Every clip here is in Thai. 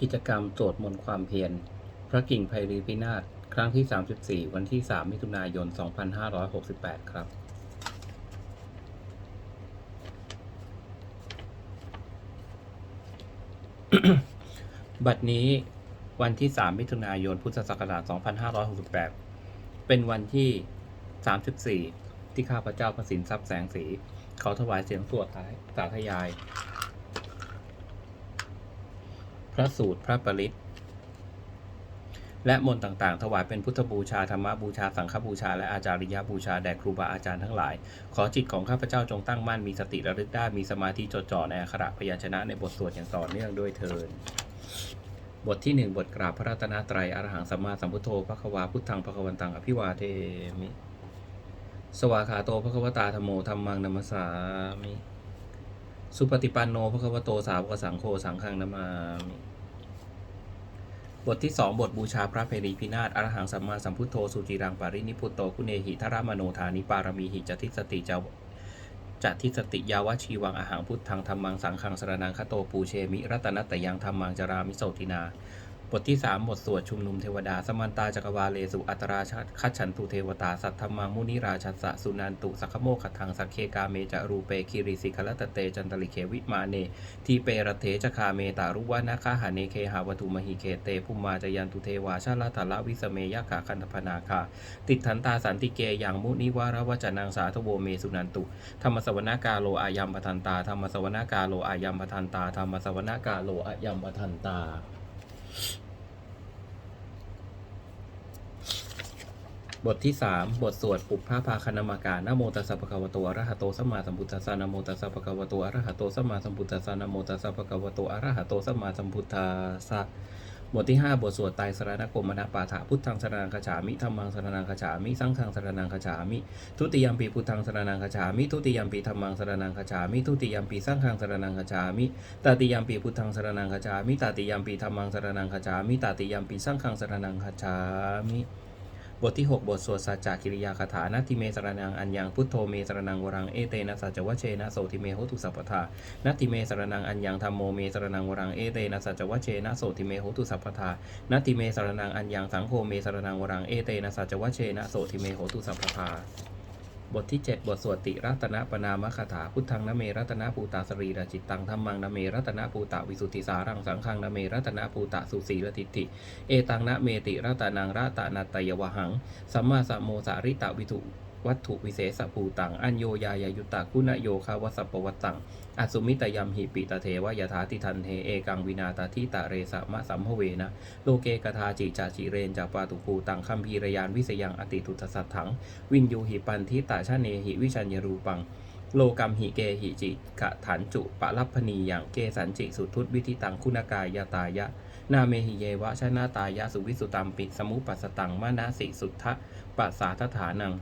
กิจกรรมโจทย์มนต์ความเพียร พระกิ่งไพรีพินาศ ครั้งที่ 34 วันที่ 3 มิถุนายน 2568 ครับ บัดนี้วันที่ 3 มิถุนายน พุทธศักราช 2568 เป็นวันที่ 34 ที่ข้าพเจ้าพระสินทรัพย์แสงสี เขาถวายเสียงสวดสาธยาย ระสูตรพระปริตและมนต์ต่างๆ ถวายเป็นพุทธบูชาธรรมบูชา สังฆบูชา และอาจาริยบูชา แด่ครูบาอาจารย์ทั้งหลาย ขอจิตของข้าพเจ้าจงตั้งมั่น มีสติระลึกได้ มีสมาธิจดจ่อในอักขระพยัญชนะในบทสวดอย่างต่อเนื่องด้วยเทินบทที่หนึ่งบทกราบพระรัตนตรัยอรหังสัมมาสัมพุทโธพระควาพุทธังพระควันตังอภิวาเทมิ สวาขาโตพระควตาธรรมโมธรรมังนัมสสามิ สุปฏิปันโนพระควโตสาวกสังโฆสังฆังนามามิ บทที่สองบทบูชาพระเพรีพินาศอรหังสัมมาสัมพุทโธสุจิรังปารินิพุตโตคุเนหิทรามโนธานิปารมีหิจติสติเจ้าจัตทิสติยาวชีวังอาหังพุทธังธรรมังสังฆังสรนังคโตปูเชมิ รัตนัตตยังธรรมังจารามิโสตินา บทที่ 3 บทสวดชุมนุมเทวดา สมันตาจักรวาเลสุอัตราชคัจฉันตุเทวตา สัทธมังมุนิราชัสสะสุนันตุ สักโมขทังสักเคกาเมจะรูเปคิริสิคลตเตจันตลิเควิมาเน ทีเปรเถจคาเมตารุวนาคาหาเนเคหาวตุมหิเคเตภุมมาจยันตุเทวาชาลาตละวิสเมยะขาคันธพนาคา ติดทันตาสันติเกยังมุนิวารวจนังสาทโวเมสุนันตุ ธรรมสวนากาโลอายัมปทันตา ธรรมสวนากาโลอายัมปทันตา ธรรมสวนากาโลอายัมปทันตา บทที่ 3 บทสวดปุพพาภาคณมาการนะโมตัสสะภะคะวะโตอะระหะโตสัมมาสัมพุทธัสสะนะโมตัสสะภะคะวะโตอะระหะโตสัมมาสัมพุทธัสสะนะโมตัสสะภะคะวะโตอะระหะโตสัมมาสัมพุทธัสสะ บทที่5บทสวดไตรสรณคมมนาปาฐะพุทธังสรนังคาฉามิธรรมังสรนังคาฉามิสังฆังสรนังคาฉามิทุติยมปีพุทธังสรนังคาฉามิทุติยมปีธรรมังสรนังคาฉามิทุติยมปีสังฆังสรนังคาฉามิตติยมปีพุทธังสรนังคาฉามิตติยมปีธรรมังสรนังคาฉามิตติยมปีสังฆังสรนังคาฉามิ บทที่ 6 บทสวดสัจจกิริยาคาถานาทิเมสรนังอัญญังพุทโธเมสรนังวรังเอเตนะสัจวเชนะโสติเมโหตุสัพพทานาทิเมสรนังอัญญังธรรมโมเมสรนังวรังเอเตนะสัจวเชนะโสติเมโหตุสัพพทานาทิเมสรนังอัญญังสังโฆเมสรนังวรังเอเตนะสัจวเชนะโสติเมโหตุสัพพทา บทที่ 7 บทสวดติรัตนปนามคาถาพุทธังนเมรัตนภูตาสรีระจิตตังธรรมังนเมรัตนภูตาวิสุทธิสารังสังฆังนเมรัตนภูตาสุสีรทิฏฐิเอตังนะเมติรัตนังรัตนัตยวหังสัมมาสัมโมสาริตาวิถุ วัตถุวิเศษสภูตัง อัญโยยายายุตาคุณโยคาวสัปปวัตตังอสุมิตยมหิปิตาเทวยถาติทันเทเอกังวินาตาทิตาเรสะมะสัมภเวนะ โลเกกทาจิจาจิเรนจาปาตุภูตังคัมภีรยานวิสยังอติทุตสัตถัง วินยูหิปันทิตาชาเนหิวิชัญญรูปังโลกัมหิเกหิจิกะฐานจุปะลัพพนีอย่างเกสันจิสุทุตวิธิตังคุณกายตายะ นาเมหิเยวะชนะตายะสุวิสุตัมปิสมุปัสสตังมานะสิสุทธะปัสสาทฐานัง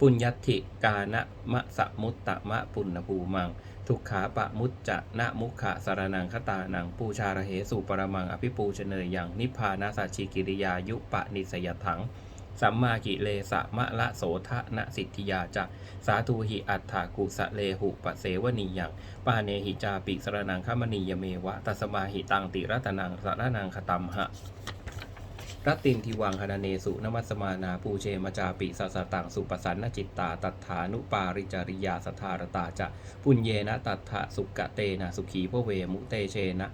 ปุญญัติกานะมะสะมุตตะมะปุณณภูมัง ทุกขาปะมุจจะนะมุขะสารนังคตานังปูชาระเหสุปรมังอภิปูชเนยยังนิพพานาสัจฉิกิริยายุปะนิสยถังสัมมากิเลสะมะละโสทะนะสิทธิยาจะสาธุหิอัฏฐากุสะเลหุปะเสวนียังปาเนหิจาปิสรนังคมณียเมวะตัสมาหิตังติรัตนังสารนังคตัมหะ รัตตินทิวังคณเนสุนมัสมานาปูเชมจาปิสัสสตังสุปสันนจิตตาตัฏฐานุปาริจริยาสทารตาจะปุญเยนะตัฏฐสุกะเตนะสุขีพเวมุเตเชนะ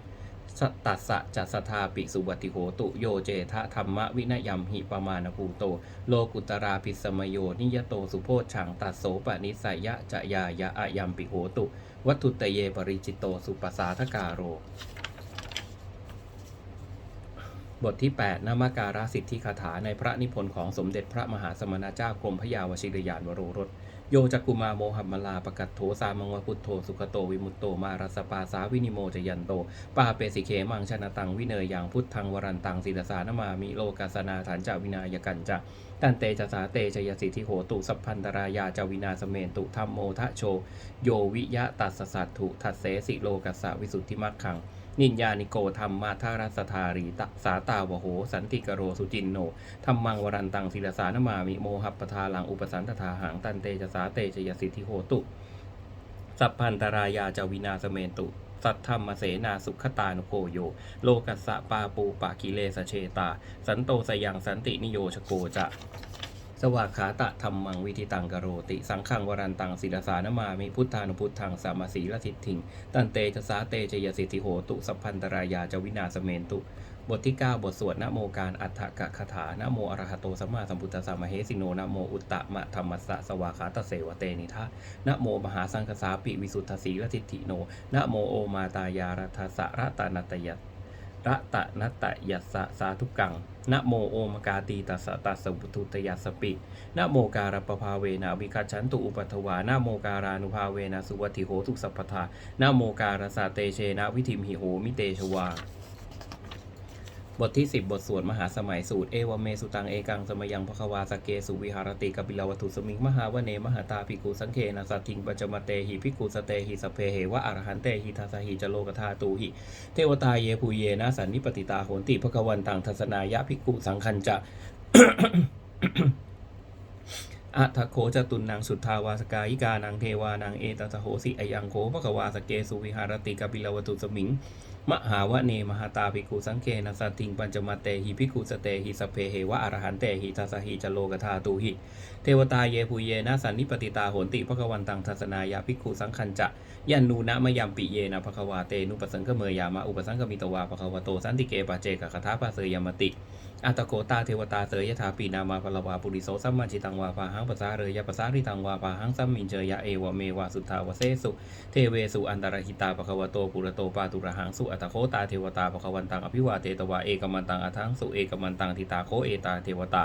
สตัสสะจัสทาปิสุวัติโหตุโยเจทะธรรมวินยมหิปมาณภูโต โลกุตราพิสมโยนิยโตสุโพชังตัสโสปนิสัยยะจะยายะอายัมปิโหตุ วัตถุตเยปริจิตโตสุปสาทกาโร บทที่ 8 นามการาสิทธิคาถาในพระนิพนธ์ของสมเด็จพระมหาสมณเจ้ากรมพระยาวชิรยานวโรรส โยจักกุมาโมหัมมลาปกัตโถสามังวพุทโธสุขโตวิมุตโตมารัสปาสาวินิโมจยันโต ปาเปสิเคมังชนะตังวิเนยอย่างพุทธังวรันตังศิลสานมามิโลกาสนาฐานจาวินายกันจะตันเตจสาเตชยสิทธิโหตุสัพพันตรายาจาวินาสเมนตุธรรมโมทะโช โยวิยะตัสสสัตถุทัสเสสิโลกัสสะวิสุทธิมักขัง นินญานิโกธรรมมาทารัสธารีตสาตาวโห สันติกโรสุจินโนธรรมังวรันตังศิลสานมามิโมหัปปทาลังอุปสันตถาหังตันเตจะสาเตชยสิทธิโหตุ สัพพันตรายาจาวินาสเมนตุสัทธรรมเสนาสุขตานุโกโย โลกัสสะปาปูปากิเลสเชตา สันโตสยังสันตินิโยชโกจะ สวากขาตะธรรมังวิธิตังกโรติ สังขังวรันตังศิลสานมามิพุทธานุพุทธังสามาสีละทิฏฐิง ตันเตจะสาเตจยสิทธิโหตุ สัพพันตรายาจวินาสเมนตุ บทที่ 9 บทสวดนโมการอัฏฐกะคาถานโมอรหะโตสัมมาสัมพุทธัสสะมะเหสิโนนโมอุตตมะธรรมสสะสวาขาตเสวเตนิทะนโมมหาสังคสาปิวิสุทธสีละทิฏฐิโนนโมโอมาตายารัทสะระตานัตยะ ระตะนัตตะยัสสะสาธุกังนะโมโอมกาตีตัสสะตัสสะบุตุตยัสปินะโมการปภาเวนะวิคัจฉันตุอุปัทวานะโมการานุภาเวนะสุวัติโหตุสัพพทานะโมการสาเตเชนะวิธิมหิโหมิเตชวา บทที่ 10 บทสวดมหาสมัยสูตร เอวเมสุตังเอกังสมยังพควาสเกสุวิหารติกปิลาวัตุสมิงมหาวเนมหาตาภิกุสังเคนะสัตทิงปัจมเตหิภิกุสเตหิสเพเหวะอรหันเตหิทัสหิจโลกธาตูหิ เทวตาเยภูเยนะสันนิปติตาโหนติพระวันตังทัศนายะภิกุสังคันจะอัทโคจตุนนางสุทธาวาสกายิกานางเทวานางเอตสะโหสิอยังโคภควาสเกสุวิหารติกปิลาวตุสมิง มหาวเนมหาตาภิกขุสังเคนะสัตติงปัญจมาเตหิภิกขุสเตหิสเพเหวะอรหันเตหิทัสหิจโลกธาตูหิ เทวตาเยภูเยนะสันนิปติตาโหนติพระวันตังทัศนายาภิกขุสังคันจะยันนูนะมยามปิเยนะภควาเตนุปสังคเมยามะอุปสังคมิตวาภควโตสันติเกปะเจกะคาถาปะเสยามติ อัตโกตาเทวตาเสยยถาปีนามาพลวาปุริโสสัมมาจิตังวาปาหังปะสาเรยปะสาริตังวาปาหังสัมมินเจยะเอวะเมวาสุทธาวเสสุ เทเวสุอันตรหิตาปะคะวะโตปุระโตปาตุระหังสุอัตโคตาเทวตาปะคะวันตังอภิวาเตตวาเอกมันตังอทังสุเอกมันตังทิตาโคเอตาเทวตา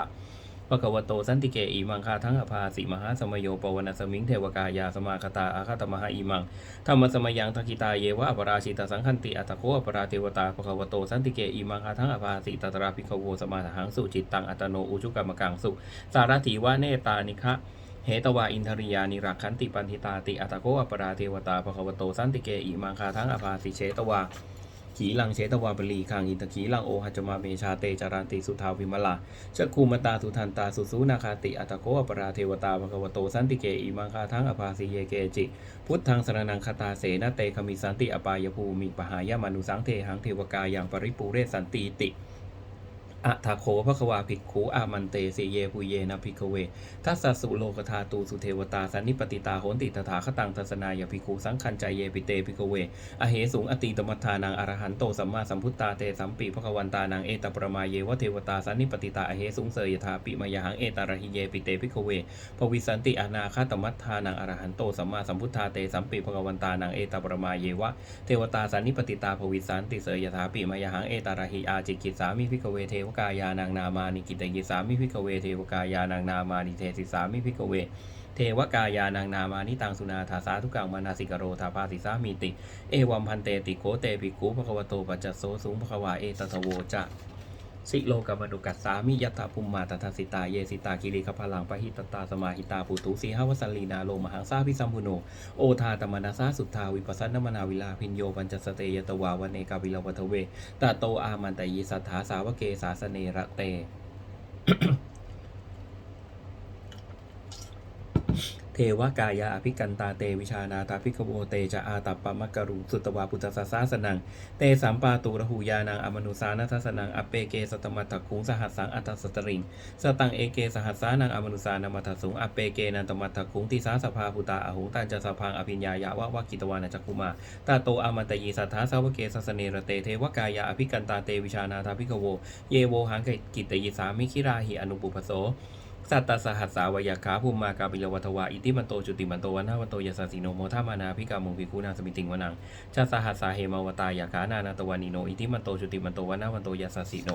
ปะควโตสันติเกอีมังคาทั้งอภาสิมหาสมโยปวนาสมิงเทวกายาสมาคตาอาคาตมหาอีมังธรรมสมยังทักิตาเยวะอปราชิตสังคันติอัตโคอปราเทวตาปะควโตสันติเกอีมังคาทั้งอภาสิตตราภิกโวสมาหังสุจิตตังอัตโนอุชุกรรมกังสุสารถีวะเนตานิคะเหตวาอินทริยานิรักขันติปันธิตาติอัตโกอปราเทวตาภควโตสันติเกอิมังคาทั้งอภาสิเชตวา ขีลังเชตวาบลีคังอินทขีลังโอหัจมาเมชาเตจารันติสุทาวิมลาจักคูมตาสุทันตาสุสุนาคาติอัตโกอปราเทวตาภควโตสันติเกอิมังคาทั้งอภาสีเยเกจิ พุทธังสรนังคตาเสนเตคมิสันติอปายภูมิปหายามานุสังเทหังเทวกายังปริปูเรสันติติ อะทาโคภควาภิกขุอามันเตสีเยปุเยนะภิกเวทัสสสุโลกธาตูสุเทวตาสันนิปติตาโหนติตถาคตังทัสนายภิกขุสังคัญใจเยปิเตภิกเว อเหสูงอติตมัทานังอรหันโตสัมมาสัมพุทธาเตสัมปีภควันตานังเอตประมาเยวเทวตาสันนิปติตาอเหสูงเสยถาปิมายหังเอตาระหิเยปิเตภิกเวภวิสันติอนาคตมัทานังอรหันโตสัมมาสัมพุทธาเตสัมปีภควันตานังเอตประมาเยวะเทวตาสันนิปติตาภวิสันติเสยยถาปิมายหังเอตาระหิอาจิกิสามิพิกเวเทวกายานางนามานิกิตยิสามิพิกเวเทวกายานางนามานิเทสิสามิพิกเว เทวกายานางนามานิตังสุนาถาสาทุกังมานาสิกโรธาภาสิสามีติ เอวัมพันเตติโคเตปิกุภควโตปัจจโสสูงภควาเอตตโวจะ สิโลกมนุกัสสามิยัตถภูมมาตถาสิตาเยสิตากิริขพลังปะหิตตาสมาหิตาปุตุสีหวสัสลีนาโลมหังซาพิสัมพุโนโอทาตมนาซาสุทธาวิปัสสนมนาวิลาพินโยปัญจสเตยตวาวเนกาวิลวัทเวตาโตอามันตยิสัทธาสาวเกสาสเนระเต เท วกายาอภิกันตาเตวิชานาตาภิกโวเตจะอาตัปปะมะกรุสุตวาปุตตสสาสนัง เตสัมปาตูระหูยานังอมนุสานัทสนังอเปเกสตมัตถคุงสหัสสังอัตสตริงสตังเอเกสหัสสานังอมนุสานามัตถสงอเปเกนันตมัตถคุงทิสาสภาปุตาอหุงตันจะสพังอภิญญายาวะวะกิตวานาจักคุมาตาโตอามันตยีสัทธาสาวเกสสเนระเตเทวกายาอภิกันตาเตวิชานาตาภิกโว เยโวหังกิตตยิสามิคิราหิอนุปุปโส สัตตสหัสสาวยาขาภูมิมากาปิลวัทวาอิติมันโตจุติมันโตวันนาวันโตยาสสิโนโมทามานาพิกามุภิคูนาสมิติงวนังชาสหัสสาเหมาวตายาขานานาตวานิโนอิติมันโตจุติมันโตวันนาวันโตยาสสิโน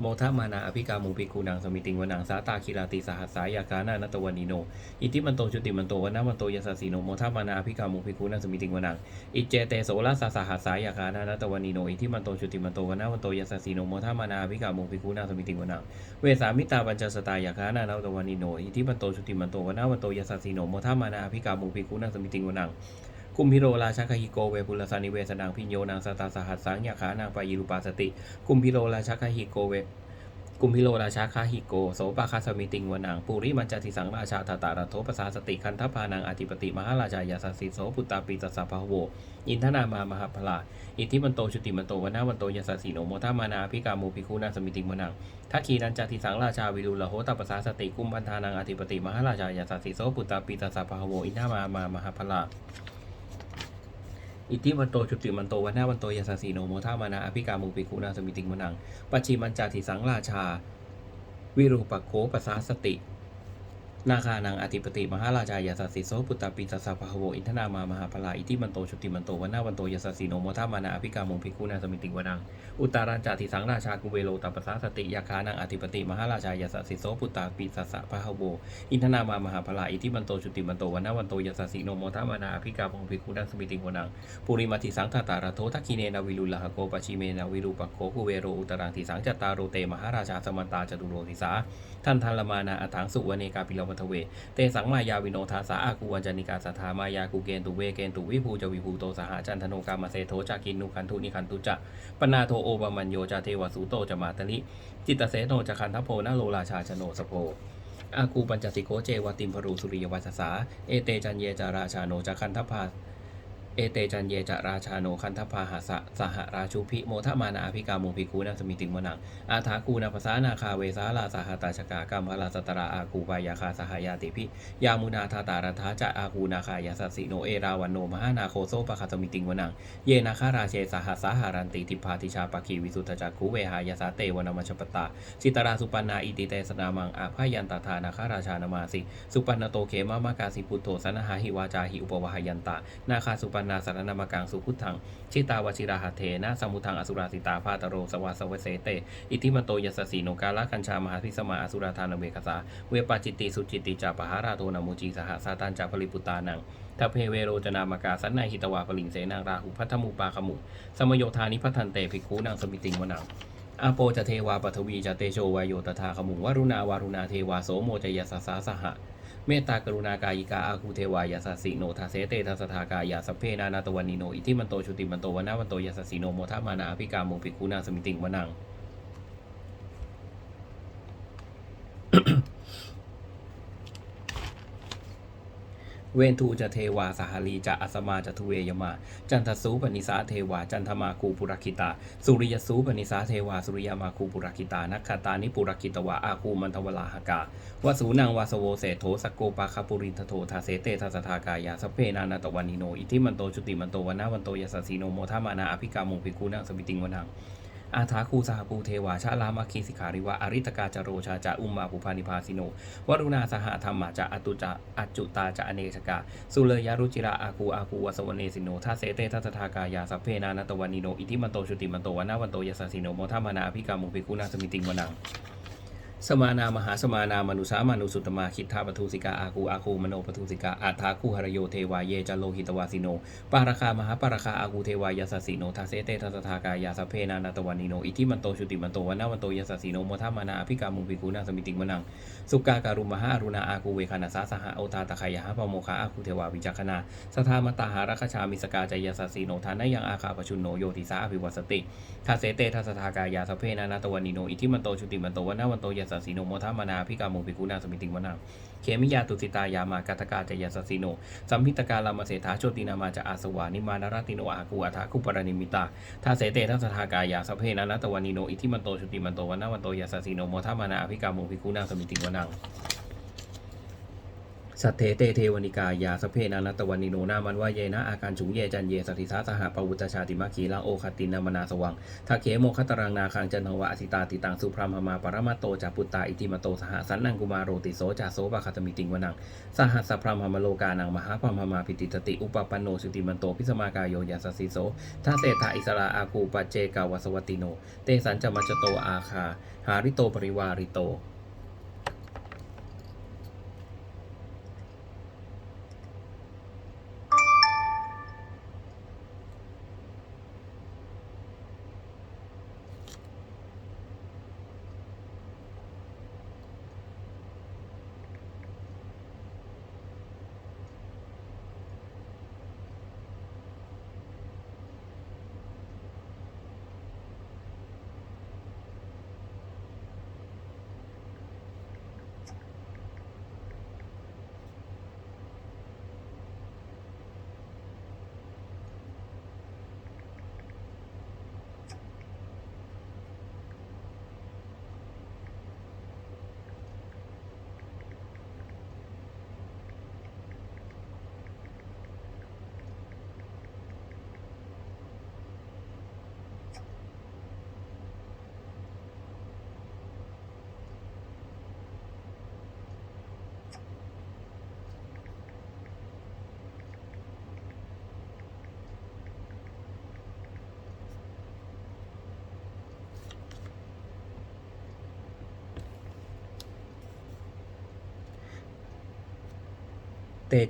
โมทามานาอภิกามุภิกุนังสมิติงวนังสาตาคิราติสหัสสายาขานานาตวานิโน อิติมันโตจุติมันโตวันาวันโตยาสสิโนโมทามานาอภิกามุภิกุนังสมิติงวนัง อิเจเตโสลาสาสหัสสายาคานานาตวานิโน อิทิมันโตจุติมันโตวันาวันโตยัสสีโนโมทามานาอภิกามุภิกุนาสมิติงวนัง เวสามิตาปัญจสตายาคานานาตวานิโน อิทิมันโตจุติมันโตวันาวันโตยัสสีโนโมทามานาอภิกามุภิกุนาสมิติงวนัง กุมพิโรราชคหิโกเวปุลสานิเวสนังพิญโยนางสตาสหัสสังยาขานางปายิรุปาสติกุมพิโรราชคหิโกเวกุมพิโลราชาคาฮิโกโสปาคาสมิติงวนังปุริมันจติสังราชาตตาระโทปสาสติคันทพานังอธิปติมหาราชายาสสิโสปุตตาปิตสสะพโว อินทนามามหาพลาอิทธิมันโตชุติมันโตวนาวันโตยาสสีโนโมทามานาภิกามูภิคูนาสมิติงวนังทักขีนันจติสังราชาวิรุลโหตปสาสติกุมพันธานังอธิปติมหาราชายาสสิโสปุตตาปิตสสะพโวอินทนามามามหาพลา อิทธิมันโตจุติมันโตวันหน้าวันโตยาสสีโนโมทามานาอภิกามูปิคุนาสมิติงมนังปัจฉิมันจาติสังราชา วิรูปโคปัสสาสติ นาคานังอธิปติมหาราชายาสสิโสปุตตาปิตสสะพะโวอินทนามามหาพลาอิทิมันโตจุติมันโตวนาวันโตยาสสีโนโมทามานาอภิกามุปิคุนาสมิติวนังอุตารัญจาติสังราชากุเวโลตัปสาสติยาคานังอธิปติมหาราชายาสสิโสปุตตาปิตสสะพะโวอินทนามามหาพลาอิทิมันโตจุติมันโตวนาวันโตยาสสิโนโมทามานาอภิกามุปิคุนาสมิติวนังปุริมาติสังทตาระโททักคีเนนาวิลุลหะโกปชิเมนาวิรูปโคกุเวโรอุตรังติสังจตารโรเตมหาราชาสมันตาจตุโรติสาท่านทันละมานาอัถังสุวเนกาปิลวทเว เตสังมายาวิโนทาสาอากูวัญจนิกาสัทธามายากูเกณตุเวเกณตุวิภูจวิภูโตสหจันทโนกามเซโทจากินนุคันทุนิคันตุจะปนาโทโอปมัญโยจาเทวสุโตจะมาตลิจิตตเสโนจะคันทโพนาโลราชาชโนสโพอากูปัญจสิโกเจวติมพรูสุริยวัสสา เอเตจันเยจาราชาโนจะคันทพา เอเตจันเยจะราชาโนคันทพาหาสะสหราชูพิโมทมานาอภิกาโมภิกูนาสมิติมนัง อาถากูนาภาษานาคาเวสาลาสหตาชกากรรมพลาสตราอากูปายาคาสหายาติพิยามุนาทาตารัฐาจะอากูนาคายาสสิโนเอราวันโนมหานาโคโซปะคาสมิติมนัง เยนาคาราเชสหสาหารันติทิพาติชาปะคีวิสุทธจักขุเวหายาสาเตวนามชปตาสิตราสุปันนาอิติเตสนามังอาพายันตาธานาคาราชานามาสิสุปันนโตเขมามากาสิพุทโธสนหาหิวาจาหิอุปวหายันตานาคาสุปันนาสารนามกังสุพุทธัง ชิตาวชิราหเทนะสมุทังอสุราสิตาพาตโรสวาสเวเสเต อิทิมโตยัสสีโนกาลกัญชามหาพิสมาอสุราธานเวกสาเวปาจิตติสุจิตติจาปหาราโทนามุจีสหสาตันจาปริปุตานังทัพเพเวโรจนามกาสันนายหิตวาปลิงเสนางราหุพัทธมุปาขมุสมโยธานิพัทันเตภิกขุนางสมิติงวนังอาโปจะเทวาปทวีจะเตโชวายโยตถาขมุงวรุณาวารุณาเทวาโสโมจยสสาสหะ เมตตากรุณากายิกาอาคูเทวายาสสิโนทาเสเตทัสทากายาสเพนานาตวันิโนอิทิมันโตชุติมันโตวนาวันโตยาสสิโนโมทามานาอภิกาโมภิคูนาสมิติงวนัง เวนทูจะเทวาสหลีจะอัสมาจะทุเวยมา จันทสูปนิสาเทวา จันทมาคูปุรคิตา สุริยสูปนิสาเทวา สุริยมาคูปุรคิตา นักขตานิปุรคิตวาอาคูมันทวลาหกาวสูนังวาสโวเสโทสกโกปาคาปุรินทโททาเสเตทัสทากายาสเพนานาตวันิโน อิทิมันโตจุติมันโตวนาวันโตยาสสีโนโมทามานาอภิกาโมภิกุนังสมิติงวนัง อาถาคูสหปูเทวาชาลามาคีสิขาริวะอริตกาจโรชาจาอุมมาภูพานิพาสิโนวรุณาสหธรรมาจะอตุจะอัจจุตาจะอเนชกาสุเลยารุจิระอาคูอาคูวสวเนสิโนทาเสเตทัสทากายาสัพเพนานาตวันิโนอิทิมันโตชุติมันโตวนาวันโตยสสสิโนโมทามานาอภิกามุภิกุนาสมิติงวนัง สมานามหาสมานา มนุสามานุสุตมาคิทธาปทุสิกาอาคูอาคูมโนปทุสิกาอาทาคูหรโยเทวายเยจโลหิตวาสิโนปาราคามหาปาราคาอาคูเทวายาสสิโนทาเสเตทัสทากายาสเพนานาตวันนิโนอิทิมันโตชุติมันโตวนาวันโตยสสสิโนโมทามานาอภิกามุภิกุนาสมิติงวนังสุกาการุมหาอรุณาอาคูเวคานาสาสหะโอตาตะขยหะปโมคาอาคูเทวาวิจักขณาสทามตาหารัคชามิสกาจายาสสีโนทานายังอาคาปชุนโนโยติสาอภิวัสติทาเสเตทัสทากายาสเพนานาตวันนิโนอิทิมันโตชุติมันโตวนาวันโตยาสสีโนโมทามนาพิกาโมภิกุนาสมิติงวนาเคมิยาตุสิตายามากัตกาจายาสสีโนสัมพิตกาลามาเสถาโชตินามาจะอาสวานิมานารติโนอาคูอาทาคุปรนิมิตาทาเสเตทัสทากายาสเพนานาตวานิโนอิทิมันโตชุติมันโตวันนาวันโตยาสสีโนโมทามนาพิกาโมภิกุนาสมิติงวนา สัทเทเตเทวนิกายาสเพนานัตวันนิโนนามันวาเยนะอาการฉุงเยจันเยสติสาสหปวุตชาติมัคคีลังโอคตินามนาสวังทักเขโมคตรังนาคังจันทวะอสิตาติตังสุพรามมาปรมาโตจาปุตตาอิติมโตสหสันนังกุมารโรติโสจาโสปะคตมิติงวนังสหัสพรามมโลกานังมหาพรามมาปิติตติอุปปันโนสุติมันโตพิสมากายโยยาสสิโสทัเศธาอิสราอาคูปัจเจกาวสวัติโน เตสันจมัจจโตอาคา หาริโตปริวาริโต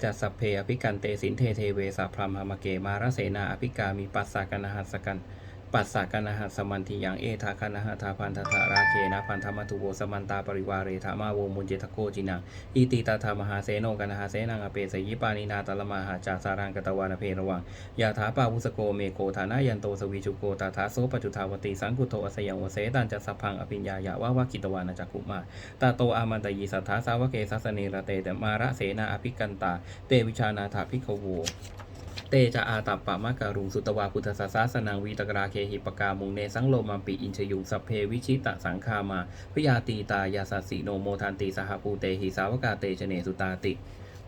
จัสสพเพอภิกันเตสินเทเทเวสาพรามหามเกมารเสนาอภิกามีปัสสากนหัสสกัน ปัสสากนหัสมันติยังเอทาคณหทาพันธทาราเคนะพันธมัตุโวสมันตาปริวาเรธามาโวมุญเจทโกจินังอิติตาธามหาเสโนกันหาเสนังอเปสยิปานินาตลมาหาจาสารังกตวานเพระวังยาถาปาวุสโกเมโกฐานะยันโตสวิจุโกตาถาโสปจุทาวติสังกุโตอสยังวเสตันจัสสพพังอภิญญายาวาวากิตวานาจักขุมาตาโตอามันตยีสัทธาสาวเกสัสเนระเตตมาระเสนาอภิกันตาเตวิชานาถาภิกขโว เตจะอาตัปปะมะการุงสุตวาพุทธสสาสนังวีตกราเคหิปกามุงเนสังโลมัมปิอินชยุงสัพเพวิชิตะสังคามาพยาตีตายาสัสิโนโมทันติสหภูเตหิสาวกาเตชเนสุตาติ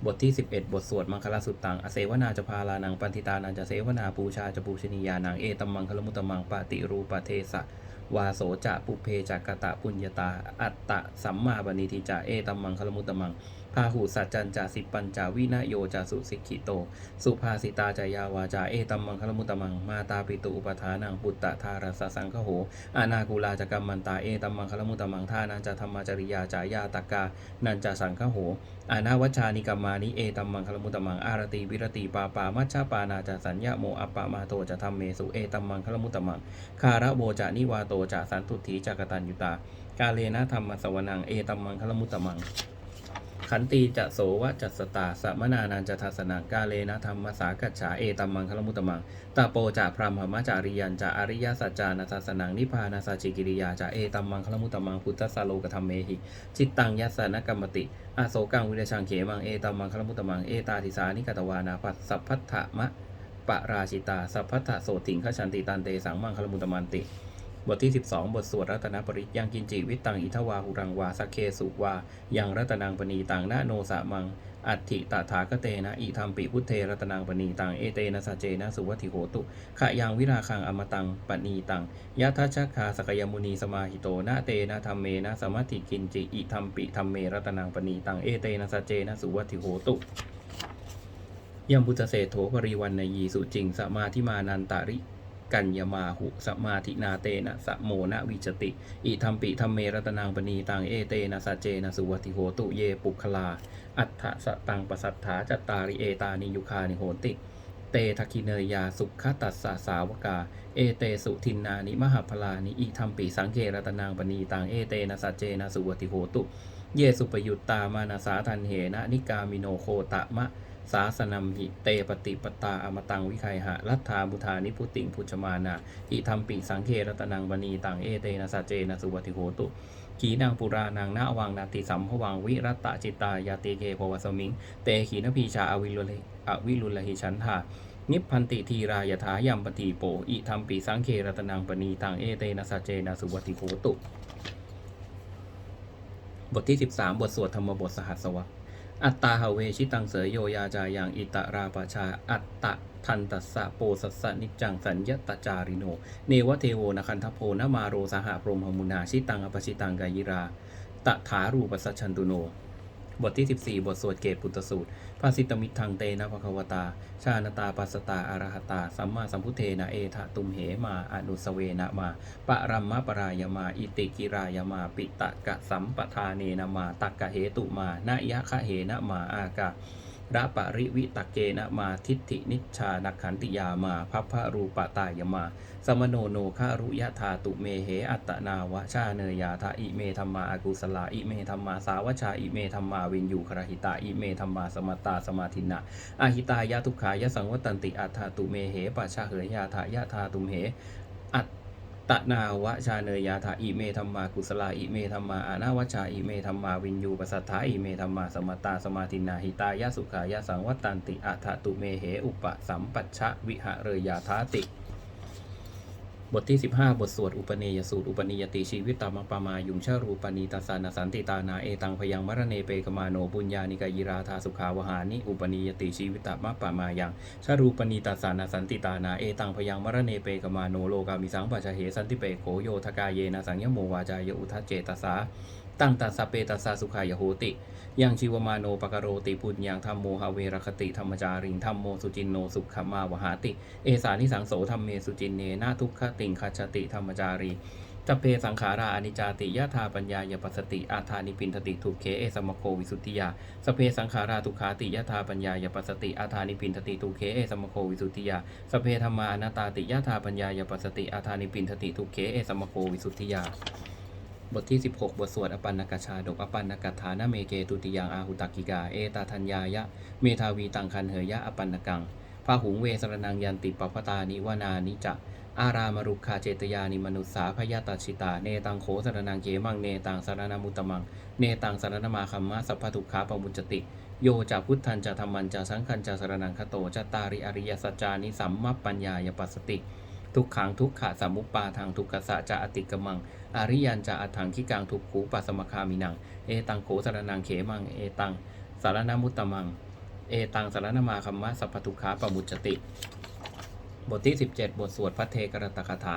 บทที่ 11 บทสวดมังคลสุตตัง อเสวนาจะพาลานังปันติตานันจะเสวนาปูชาจะปูชนียานังเอตัมมังคลมุตมังปาติรูปเทสะวาโสจะปุเพจักกะตะปุญญาตา อัตตะสัมมาบณิทิจาเอตัมมังคลมุตมัง พาหูสัจจันจาสิปัญจาวินโยจาสุสิกิโต สุภาสิตาจายาวาจาเอตัมมังคลมุตตมัง มาตาปิตุอุปทานังปุตตะทารัสสังคโหอานากูลาจกรรมมันตาเอตัมมังคลมุตตมังท่านันจะธรรมจริยาจายาตกา นันจะสังคโหอานาวัชานิกรรมานิเอตัมมังคลมุตตมังอารติวิรติปาปามัชฌาปานาจะสัญญาโมอัปปะมาโตจะทำเมสุเอตัมมังคลมุตตมัง คาระโบจะนิวาโตจะสันตุถีจักตันยุตากาเลนะธรรมสวนังเอตัมมังคลมุตตมัง ขันตีจะโสวะจัสตาสัมมนานันจะทัสนังกาเลนะธรรมสากัจฉาเอตัมมังคลมุตตมังตาโปจะพรหมหมจาริยันจะอริยสัจจานาทัสนังนิพานาสาจิกิริยาจะเอตัมมังคลมุตตมังพุทธสาโลกธรรมเมหิ จิตตังยัสนกรรมติอาโศกังวิเดชังเขมังเอตัมมังคลมุตตมังเอตาทิสานิกตวานาปัสสัพพัทธมะปะราชิตาสัพพัทธโสติงขชันติตันเตสังมังคลมุตตมันติ บทที่ 12 บทสวดรัตนปริยยังกินจิวิตังอิทวาหุรังวาสักเคสุวา ยังรัตนังปณีตังนาโนสะมัง อัตถิตถาคเตนะ อิธรรมปิพุทเทรัตนังปณีตัง เอเตนะสะเจนะสุวัติโหตุขะยังวิราคังอมตังปณีตังยะทัชคาสกยมุนีสมาหิโตนะเตนะธรรมเมนะสมัติกินจิอิธรรมปิธรรมเมรัตนังปณีตัง เอเตนะสะเจนะสุวัติโหตุยัมพุทธเศโถปริวันนยีสุจิงสมาธิมานันตาริ กัญญมาหุสมาธินาเตนะสะโมนะวิจติ อิธรรมปิธรรมเมรตนังปณีตังเอเตนะสัจเจนะสุวัติโหตุเยปุคลา อัฏฐสตังปสัทธาจัตตาริเอตานิยุคานิโหติ เตทักิเนยยาสุขตัสสะสาวกา เอเตสุทินนานิมหาพลานิอิธรรมปิสังเกรตนังปณีตังเอเตนะสัจเจนะสุวัติโหตุ เยสุปยุตตามานาสาทันเหนะนิกามิโนโคตะมะ สาสนัมหิเตปฏิปตาอมตังวิไคหะรัตถาบุธานิพุติงพุชมานาอิธรรมปิสังเครัตนังวณีตังเอเตนะสัจเจนะสุวัติโหตุขีนางปุรานังนาวังนาติสัมภวังวิรัตจิตายาติเกภวสมิง เตขีนพีชาอวิรุลอวิรุลหิชันธานิพพันติทีรายถายัมปติโปอิธรรมปิสังเครัตนังปณีตังเอเตนะสัจเจนะสุวัติโหตุ บทที่ 13 บทสวดธรรมบทสหัสวรรษ อัตตาหเวชิตังเสยโยยาจายังอิตราปชา อัตตะทันตัสสะโปสัสสะนิจจังสัญญตจาริโน เนวเทโวนคันทโพนมาโรสหพรหมหมุนาชิตังอปชิตังกายิราตถารูปสัชชันตุโน บทที่ 14 บทสวดเกตปุตตสูตราสิตมิตทังเตนะภควตา ชาณตาปัสตาอรหตา สัมมาสัมพุเทนะเอทะตุมเหมา อนุสเวนะมา ปะรัมมะปรายมา อิติกิรายมา ปิตะกะสัมปทาเนนะมา ตักกะเหตุมา นะยะคะเหนะมา อากา ระปริวิตเกนะมาทิฏฐินิชานักขันติยามาพัพพะรูปตายมา สมโนโนคารุยะธาตุเมเหอัตนาวะชาเนยาทะอิเมธรรมาอากุสลาอิเมธรรมาสาวชาอิเมธรรมาวินยูครหิตาอิเมธรรมาสมตตาสมาธินะอาหิตายะทุกขายะสังวัตันติอัตถาตุเมเหปัชาเหยยาทายะธาตุมเหอัต ตนาวะชาเนยาถาอิเมธรรมากุสลาอิเมธรรมาอานาวชชาอิเมธรรมาวินยูปสัทธาอิเมธรรมาสมตตาสมาธินาหิตายะสุขายะสังวัตันติอัฏฐตุเมเหอุปสัมปัชชะวิหะเรยาทาติ บทที่ 15 บทสวดอุปเนยสูตรอุปนิยติชีวิตตามปามายุงชารูปนีตาสานาสันติตานาเอตังพยังมรเนเปกมาโนบุญญาณิกายิราธาสุขาวหานิอุปนิยติชีวิตตามปามายังชารูปนีตาสานาสันติตานาเอตังพยังมรเนเปกมาโนโลกามิสังปัจเหสันติเปโขโยทกาเยนะสังยโมวาจายอุทัจเจตสา ตั้งตัสเปตัสสะสุขายโหติยังชีวมาโนปกโรติปุญญังธรรมโมหเวรคติธรรมจาริงธรรมโมสุจินโนสุขมาวหาติ เอสานิสังโสธรรมเมสุจินเนนาทุกขติงคัจติธรรมจารีจเพสังขาราอนิจาติยะธาปัญญายปัสติ อาธานิปินทติทุกเขเอสมโควิสุทธิยาสเพสังขาราทุขาติยะธาปัญญายปัสติ อาธานิปินทติทุกเขเอสมโควิสุทธิยาสเพธรรมานัตาติยะธาปัญญายปัสติ อาธานิปินทติทุกเขเอสมโควิสุทธิยา บทที่ 16 บทสวดอปันนกชาดกอปันนกถานะเมเกตุติยังอาหุตักกิกา เอตาทัญญายะ เมทาวีตังคันเหยะอปันนกังพาหุงเวสรนังยันติปปปตานิวนานิจะ อารามรุกขาเจตยานิมนุษสาพยาตาชิตา เนตังโขสรนังเกมัง เนตังสารนามุตมัง เนตังสารนมาคัมมะสัพพทุขาปมุจติ โยจะพุทธันจะธรรมันจะสังคันจะสรนังคโตจะตาริอริยสัจจานิสัมมัปปัญญายปัสสติ ทุกขังทุกขะสมุปปาทางทุกขสะจะอติกมัง อริยันจะอัฏฐังคิกังทุกขูปัสมคามินัง เอตังโขสารนังเขมัง เอตังสารนามุตตมัง เอตังสารนามาคัมมะสัพพทุขาปมุจจติ บทที่ 17 บทสวดพระเทกรตคาถา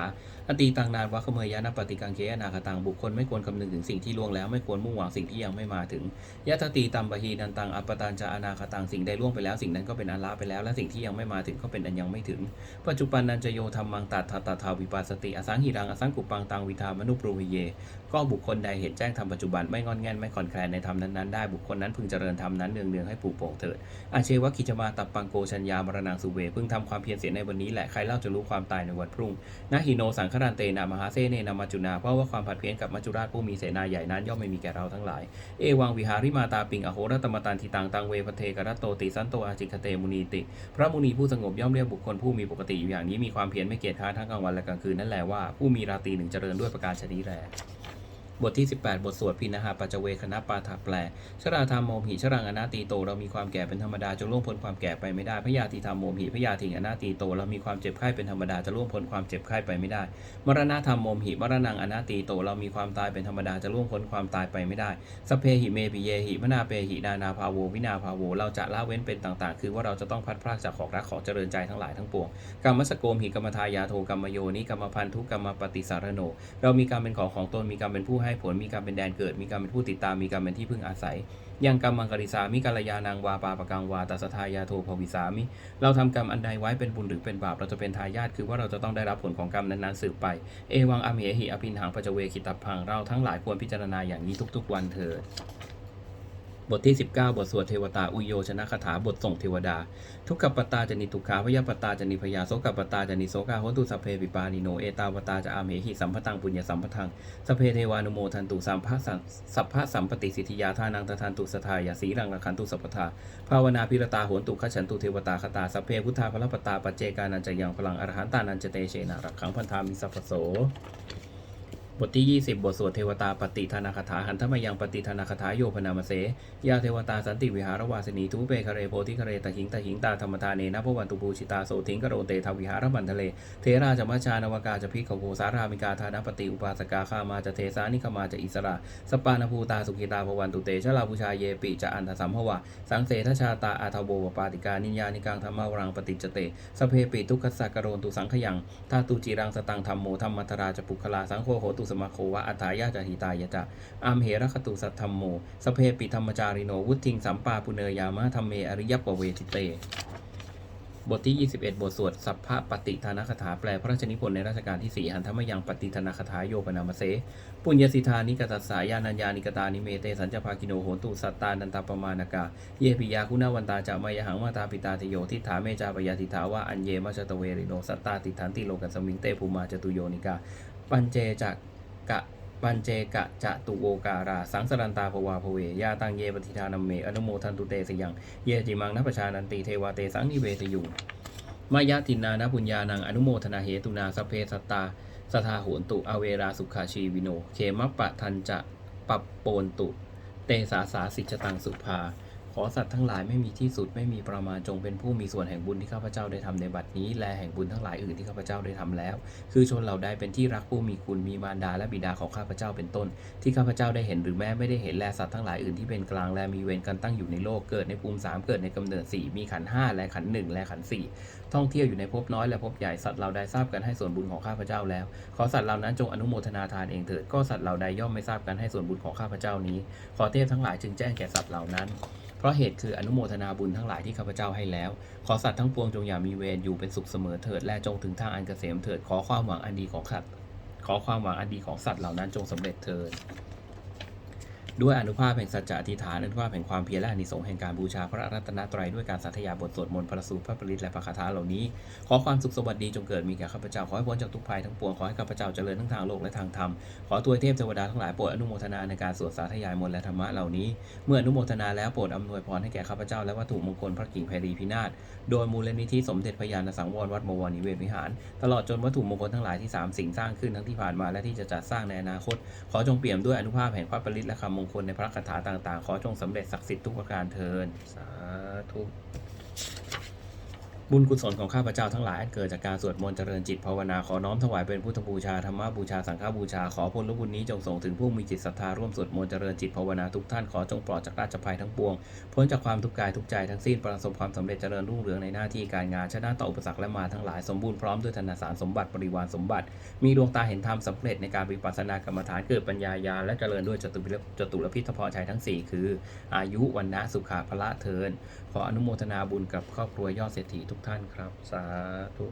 อตีตังนานวัคเมยยานปฏิกังเคอนาคตังบุคคลไม่ควรคำนึงถึงสิ่งที่ล่วงแล้วไม่ควรมุ่งหวังสิ่งที่ยังไม่มาถึงยะทตีตัมปะฮีนันตังอัปตันจะอนาคตังสิ่งใดล่วงไปแล้วสิ่งนั้นก็เป็นอันละไปแล้วและสิ่งที่ยังไม่มาถึงก็เป็นอันยังไม่ถึง ปัจจุบันนันจโยธรรมังตัดทัตถาวิปัสสติอสังหิรังอสังกุปังตังวิธามนุปรูวิเย ก็บุคคลใดเห็นแจ้งธรรมปัจจุบันไม่งอนแง่นไม่คลอนแคลนในธรรมนั้นๆได้บุคคลนั้นพึงเจริญธรรมนั้นเนืองๆให้ปลูกโป่งเถิดอาเชวะกิจมาตับปังโกชัญญามรณังสุเว พึงทำความเพียรเสียในวันนี้แหละใครเล่าจะรู้ความตายในวันพรุ่งนาหิโนสังครันเตนะมหาเสเนนามาจุนา เพราะว่าความผัดเพี้ยนกับมัจจุราชผู้มีเสนาใหญ่นั้นย่อมไม่มีแก่เราทั้งหลาย เอวังวิหาริมาตาปิงอโหรตมตันทิตังตังเวพเทกรัตโตติสันโตอาจิคเตมุนีติ พระมุนีผู้สงบย่อมเรียกบุคคลผู้มีปกติอยู่อย่างนี้มีความเพียรไม่เกียจค้านทั้งกลางวันและกลางคืนนั่นแหละว่าผู้มีราตรีหนึ่งเจริญด้วยประการชนี้แล บทที่ 18 บทสวดพินาหาปัจเวคณะปาถาแปล ชราธรรมโมหิชรังอนาตีโต เรามีความแก่เป็นธรรมดาจะล่วงพ้นความแก่ไปไม่ได้พยาธิธรรมโมหิพยาธิงอนาตีโต เรามีความเจ็บไข้เป็นธรรมดาจะล่วงพ้นความเจ็บไข้ไปไม่ได้ มรณะธรรมโมหิมรณังอนาตีโต เรามีความตายเป็นธรรมดาจะล่วงพ้นความตายไปไม่ได้สเพหิเมปิเยหิมนาเปหินานาภาโววินาภาโว เราจะละเว้นเป็นต่างๆ คือว่าเราจะต้องพัดพรากจากของรักของเจริญใจทั้งหลายทั้งปวงกรรมสโกมหิกรรมทายาโทกรรมโยนิกรรมพันธุกรรมปฏิสารโน เรามีกรรมเป็นของของตนมีกรรมเป็นผู้ให้ให้ผลมีกรรมเป็นแดนเกิด มีกรรมเป็นผู้ติดตามมีกรรมเป็นที่พึ่งอาศัย ยังกรรมังกริสามิกัลยานางวาปาปะกังวาตัสทายาโทภวิสามิ เราทำกรรมอันใดไว้เป็นบุญหรือเป็นบาปเราจะเป็นทายาทคือว่าเราจะต้องได้รับผลของกรรมนั้นๆสืบไป เอวังอเมหิอภินหังปัจเจเวคิตับพังเราทั้งหลายควรพิจารณาอย่างนี้ทุก ๆ วันเถิด บทที่ 19 บทสวดเทวตาอุโยชนะคาถาบทส่งเทวดา ทุกขปตตาจะนิทุกขาพยาปตาจะนิพยาโสกปตตาจะนิโสกาโหตุสเพปิปานิโนเอตาวตาจะอาเมหิสัมพตังปุญญสัมปทังสเพเทวานุโมทันตุสัมภะสัพพะสัมปติสิทธิยาทานังตทันตุสทายาสีรังระคันตุสัพพทาภาวนาพิรตาโหนตุขฉันตุเทวตาคตาสเพพุทธาพระปตาปัจเจกานันจะยังพลังอรหันตานันจะเตเชนะรักขังพันธามิสัพโส บทที่ 20 บทสวดเทวตาปฏิธานาคถาหันธมยังปฏิธานาคถาโยพนามเสยาเทวตาสันติวิหารวาสนีทุเปคะเรโพธิคะเรตะหิงตะหิงตาธรรมทาเนนะพวันตุปูชิตาโสทิงกโรเตทวิหารบันทะเล เทราจมัชชานวกาจะพิขโวสารามิกาธานปฏิอุปาสกาขามาจะเทสานิขมาจะอิสระสปานภูตาสุขิตาพวันตุเตชลาภูชาเยปิจะอันทสัมภวะสังเสทชาตาอาทโบวปาติกานิยานิกังธรรมาวรังปฏิจเตสเพปิทุกขสักโรนตุสังขยังทาตุจีรังสตังธรรมโมธรรมัทราจะปุคลาสังโฆโหตุสมาโควะอัฏฐายาจหิตายะจะอามเหระคตุสัทธรรมโม สเพปิธรรมจาริโน วุทิงสัมปาปุเนยามะธรรมเมอริยปเวทิเต บทที่ 21 บทสวด สัพพะปฏิธานคถาแปลพระราชนิพนธ์ในรัชกาลที่4หันธรรมยังปฏิธานคถาโยปนามเส ปุญญสิทธานิกตัสสายานัญญานิกตานิเมเตสัญจภากิโนโหตุสัตตานันตปมานากา เยปิยาคุณาวันตาจะมายหังมาตาปิตาติโยทิฏฐาเมจาปยาทิฏฐาว่าอัญเยมัชตเวริโนสัตตาติฐานติโลกัสมิงเตภูมาจตุโยนิกาปัญเจจัก กะปัญเจกะจะตุโวการา สังสรันตาภวาภเวยาตังเยปฏิทานัมเม อนุโมทันตุเตสยัง เยจิมังนัปชานันติเทวาเตสังนิเวตยุงมายะตินานะปุญญานังอนุโมทนาเหตุนาสเพสตาสทาโหนตุอเวราสุขาชีวิโน เขมปะทันจะปับโปนตุ เตสาสาสิจตังสุภา ขอสัตว์ทั้งหลายไม่มีที่สุดไม่มีประมาณจงเป็นผู้มีส่วนแห่งบุญที่ข้าพเจ้าได้ทำในบัดนี้ และแห่งบุญทั้งหลายอื่นที่ข้าพเจ้าได้ทำแล้ว คือชนเหล่าใดเป็นที่รักผู้มีคุณมีมารดาและบิดาของข้าพเจ้าเป็นต้น ที่ข้าพเจ้าได้เห็นหรือแม้ไม่ได้เห็นแลสัตว์ทั้งหลายอื่นที่เป็นกลางและมีเวรกันตั้งอยู่ในโลกเกิดในภูมิสามเกิดในกำเนิดสี่มีขันห้าและขันหนึ่งและขันสี่ท่องเที่ยวอยู่ในภพน้อยและภพใหญ่สัตว์เหล่าใดทราบกันให้ส่วนบุญของข้าพเจ้าแล้ว ขอสัตว์เหล่านั้นจงอนุโมทนาทานเองเถิดก็สัตว์เหล่าใดย่อมไม่ทราบกันให้ส่วนบุญของข้าพเจ้านี้ ขอเทพทั้งหลายจึงแจ้งแก่สัตว์เหล่านั้นเพราะเหตุคืออนุโมทนาบุญทั้งหลายที่ข้าพเจ้าให้แล้ว ขอสัตว์ทั้งปวงจงอย่ามีเวรอยู่เป็นสุขเสมอเถิดและจงถึงทางอันเกษมเถิดขอความหวังอันดีของสัตว์ขอความหวังอันดีของสัตว์เหล่านั้นจงสำเร็จเถิด ด้วยอนุภาพแห่งสัจจะอธิษฐานอนุภาพแห่งความเพียรและอานิสงส์แห่งการบูชาพระรัตนตรัยด้วยการสาธยายบทสวดมนต์พระสูตรพระปริตและพระคาถาเหล่านี้ ขอความสุขสวัสดีจงเกิดมีแก่ข้าพเจ้าขอให้พ้นจากทุกภัยทั้งปวงขอให้ข้าพเจ้าเจริญทั้งทางโลกและทางธรรมขอตัวเทพเทวดาทั้งหลายโปรดอนุโมทนาในการสวดสาธยายมนต์และธรรมะเหล่านี้ เมื่ออนุโมทนาแล้วโปรดอำนวยพรให้แก่ข้าพเจ้าและวัตถุมงคลพระกิ่งไพรีพินาศโดยมูลนิธิสมเด็จพระยาณสังวรวัดบวรนิเวศวิหาร ตลอดจนวัตถุมงคลทั้งหลายที่สามสิ่งสร้างขึ้นทั้งที่ผ่านมาและที่จะจัดสร้างในอนาคต ขอจงเปี่ยมด้วยอนุภาพแห่งพระปริตและคำมงคลในพระคาถาต่าง ๆ ขอจงสำเร็จศักดิ์สิทธิ์ทุกประการเทินสาธุ บุญกุศลของข้าพเจ้าทั้งหลาย เกิดจากการสวดมนต์เจริญจิตภาวนาขอน้อมถวายเป็นพุทธบูชาธรรมบูชาสังฆบูชาขอผลบุญนี้จงส่งถึงผู้มีจิตศรัทธาร่วมสวดมนต์เจริญจิตภาวนาทุกท่านขอจงปลอดจากราชภัยทั้งปวงพ้นจากความทุกข์กายทุกใจทั้งสิ้นประสบความสำเร็จเจริญรุ่งเรืองในหน้าที่การงานชนะต่ออุปสรรคและมาทั้งหลายสมบูรณ์พร้อมด้วยธนสารสมบัติบริวารสมบัติ มีดวงตาเห็นธรรมสำเร็จในการวิปัสสนากรรมฐานเกิดปัญญาญาและเจริญด้วยจตุรจตุรพิทพรชัยทั้งสี่คือ อายุวันนะสุขาพละเทินขออนุโมทนาบุญกับครอบครัวยอดเศรษฐีทุกท่านครับ สาธุ